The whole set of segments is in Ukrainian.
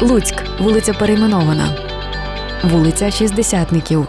Луцьк, вулиця перейменована. Вулиця Шістдесятників.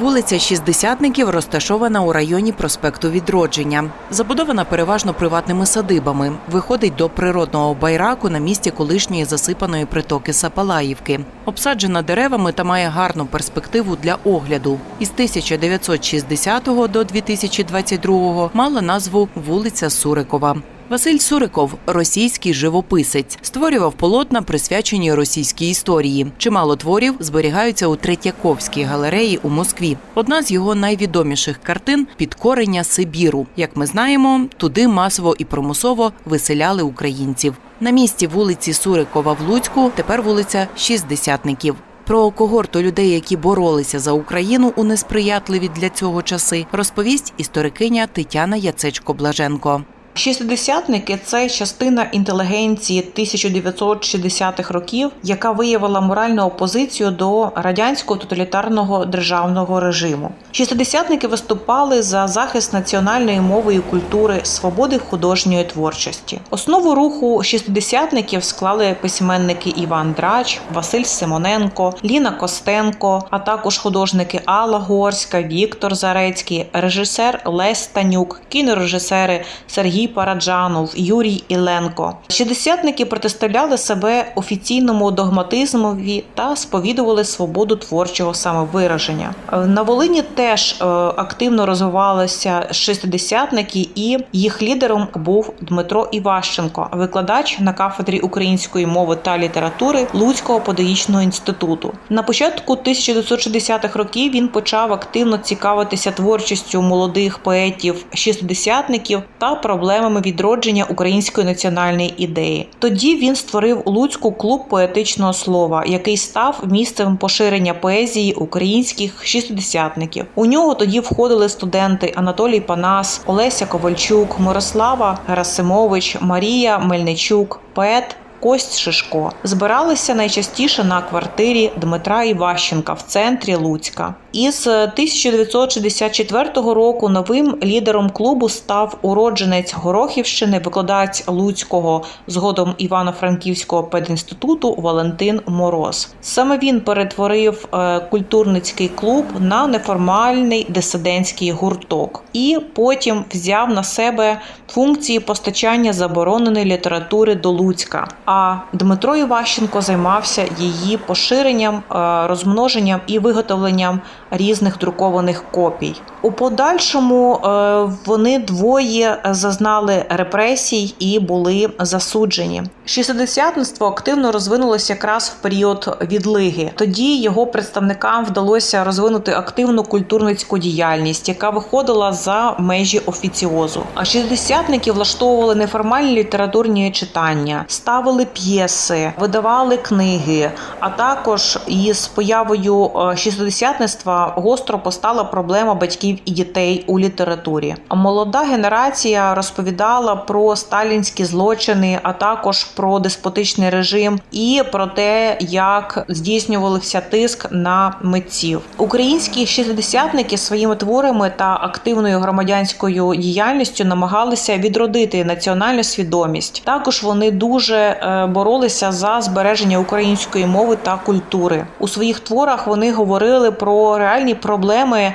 Вулиця Шістдесятників розташована у районі проспекту Відродження. Забудована переважно приватними садибами. Виходить до природного байраку на місці колишньої засипаної притоки Сапалаївки. Обсаджена деревами та має гарну перспективу для огляду. Із 1960 до 2022 мала назву вулиця Сурикова. Василь Суриков російський живописець, створював полотна, присвячені російській історії. Чимало творів зберігаються у Третьяковській галереї у Москві. Одна з його найвідоміших картин підкорення Сибіру. Як ми знаємо, туди масово і примусово виселяли українців. На місці вулиці Сурикова в Луцьку тепер вулиця Шістдесятників. Про когорту людей, які боролися за Україну у несприятливі для цього часи, розповість історикиня Тетяна Яцечко-Блаженко. Шістдесятники це частина інтелігенції 1960-х років, яка виявила моральну опозицію до радянського тоталітарного державного режиму. Шістдесятники виступали за захист національної мови і культури, свободи художньої творчості. Основу руху шістдесятників склали письменники Іван Драч, Василь Симоненко, Ліна Костенко, а також художники Алла Горська, Віктор Зарецький, режисер Лесь Станюк, кінорежисери Сергій Параджанов, Юрій Іленко. Шістдесятники протиставляли себе офіційному догматизмові та сповідували свободу творчого самовираження. На Волині теж е, активно розвивалися шістдесятники, і їх лідером був Дмитро Іващенко, викладач на кафедрі української мови та літератури Луцького педагогічного інституту. На початку 1960-х років він почав активно цікавитися творчістю молодих поетів шістдесятників та проблемами відродження української національної ідеї. Тоді він створив Луцьку клуб поетичного слова, який став місцем поширення поезії українських шістдесятників. У нього тоді входили студенти Анатолій Панас, Олеся Ковальчук, Мирослава Герасимович, Марія Мельничук, поет. Кость Шишко збиралися найчастіше на квартирі Дмитра Іващенка в центрі Луцька. Із 1964 року новим лідером клубу став уродженець Горохівщини, викладач Луцького, згодом Івано-Франківського педінституту Валентин Мороз. Саме він перетворив е, культурницький клуб на неформальний дисидентський гурток і потім взяв на себе функції постачання забороненої літератури до Луцька. А Дмитро Іващенко займався її поширенням, е, розмноженням і виготовленням різних друкованих копій. У подальшому е, вони двоє зазнали репресій і були засуджені. Шістдесятництво активно розвинулося якраз в період відлиги. Тоді його представникам вдалося розвинути активну культурницьку діяльність, яка виходила за межі офіціозу. А шістдесятники влаштовували неформальні літературні читання, ставили п'єси, видавали книги. А також із появою е, шістдесятництва гостро постала проблема батьків і дітей у літературі. Молода генерація розповідала про сталінські злочини, а також про деспотичний режим і про те, як здійснювався тиск на митців. Українські шістдесятники своїми творами та активною громадянською діяльністю намагалися відродити національну свідомість. Також вони дуже е, боролися за збереження української мови та культури. У своїх творах вони говорили про реальні проблеми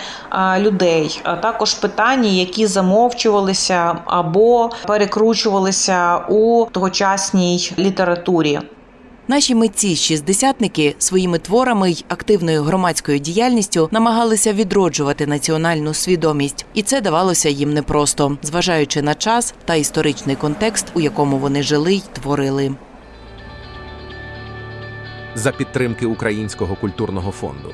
людей, а також питання, які замовчувалися або перекручувалися у тогочасній літературі. Наші митці шістдесятники своїми творами й активною громадською діяльністю намагалися відроджувати національну свідомість, і це давалося їм непросто, зважаючи на час та історичний контекст, у якому вони жили й творили. за підтримки Українського культурного фонду.